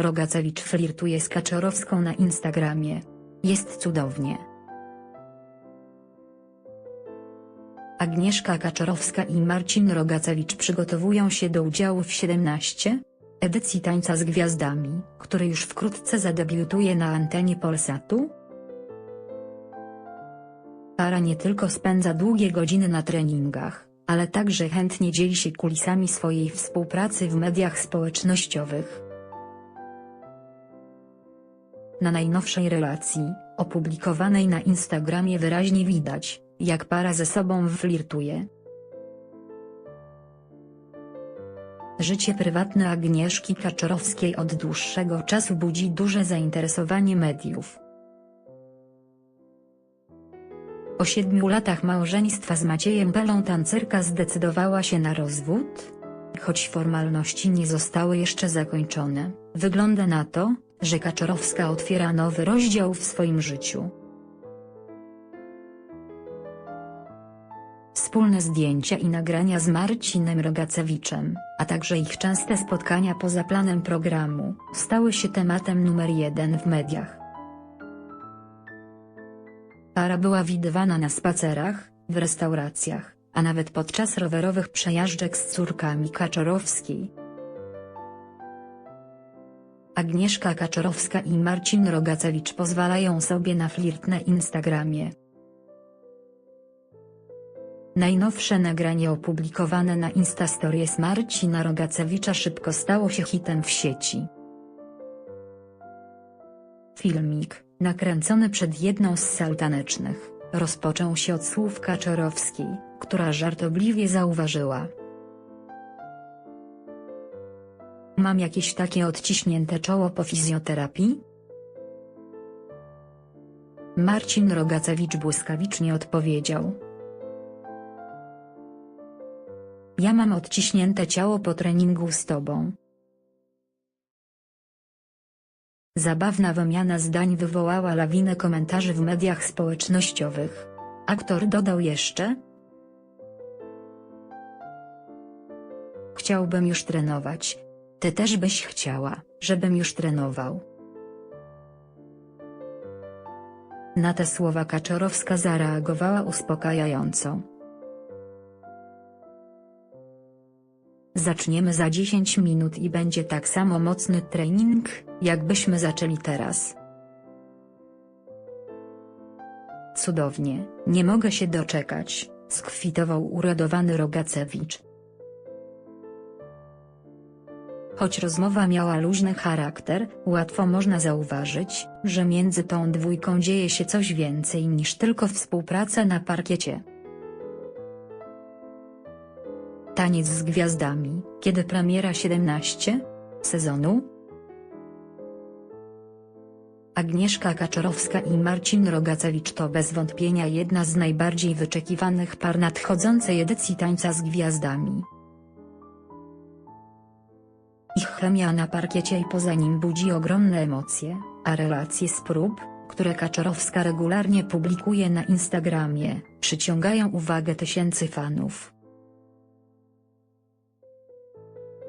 Rogacewicz flirtuje z Kaczorowską na Instagramie. Jest cudownie. Agnieszka Kaczorowska i Marcin Rogacewicz przygotowują się do udziału w 17 edycji Tańca z Gwiazdami, który już wkrótce zadebiutuje na antenie Polsatu. Para nie tylko spędza długie godziny na treningach, ale także chętnie dzieli się kulisami swojej współpracy w mediach społecznościowych. Na najnowszej relacji, opublikowanej na Instagramie wyraźnie widać, jak para ze sobą flirtuje. Życie prywatne Agnieszki Kaczorowskiej od dłuższego czasu budzi duże zainteresowanie mediów. Po siedmiu latach małżeństwa z Maciejem Belą tancerka zdecydowała się na rozwód. Choć formalności nie zostały jeszcze zakończone, wygląda na to, że Kaczorowska otwiera nowy rozdział w swoim życiu. Wspólne zdjęcia i nagrania z Marcinem Rogacewiczem, a także ich częste spotkania poza planem programu, stały się tematem numer jeden w mediach. Para była widywana na spacerach, w restauracjach, a nawet podczas rowerowych przejażdżek z córkami Kaczorowskiej. Agnieszka Kaczorowska i Marcin Rogacewicz pozwalają sobie na flirt na Instagramie. Najnowsze nagranie opublikowane na Instastories Marcina Rogacewicza szybko stało się hitem w sieci. Filmik, nakręcony przed jedną z sal tanecznych, rozpoczął się od słów Kaczorowskiej, która żartobliwie zauważyła. Mam jakieś takie odciśnięte czoło po fizjoterapii? Marcin Rogacewicz błyskawicznie odpowiedział. Ja mam odciśnięte ciało po treningu z tobą. Zabawna wymiana zdań wywołała lawinę komentarzy w mediach społecznościowych. Aktor dodał jeszcze, Chciałbym już trenować. Ty też byś chciała, żebym już trenował. Na te słowa Kaczorowska zareagowała uspokajająco. Zaczniemy za 10 minut i będzie tak samo mocny trening, jakbyśmy zaczęli teraz. Cudownie, nie mogę się doczekać, skwitował uradowany Rogacewicz. Choć rozmowa miała luźny charakter, łatwo można zauważyć, że między tą dwójką dzieje się coś więcej niż tylko współpraca na parkiecie. Taniec z gwiazdami, kiedy premiera 17 sezonu? Agnieszka Kaczorowska i Marcin Rogacewicz to bez wątpienia jedna z najbardziej wyczekiwanych par nadchodzącej edycji Tańca z Gwiazdami. Chemia na parkiecie i poza nim budzi ogromne emocje, a relacje z prób, które Kaczorowska regularnie publikuje na Instagramie, przyciągają uwagę tysięcy fanów.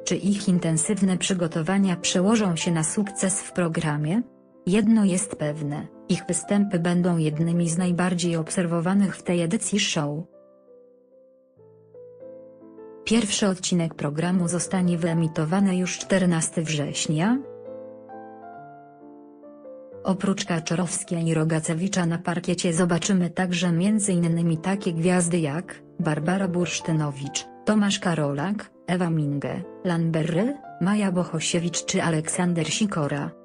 Czy ich intensywne przygotowania przełożą się na sukces w programie? Jedno jest pewne, ich występy będą jednymi z najbardziej obserwowanych w tej edycji show. Pierwszy odcinek programu zostanie wyemitowany już 14 września. Oprócz Kaczorowskiej i Rogacewicza na parkiecie zobaczymy także m.in. takie gwiazdy jak Barbara Bursztynowicz, Tomasz Karolak, Ewa Minge, Lanberry, Maja Bohosiewicz czy Aleksander Sikora.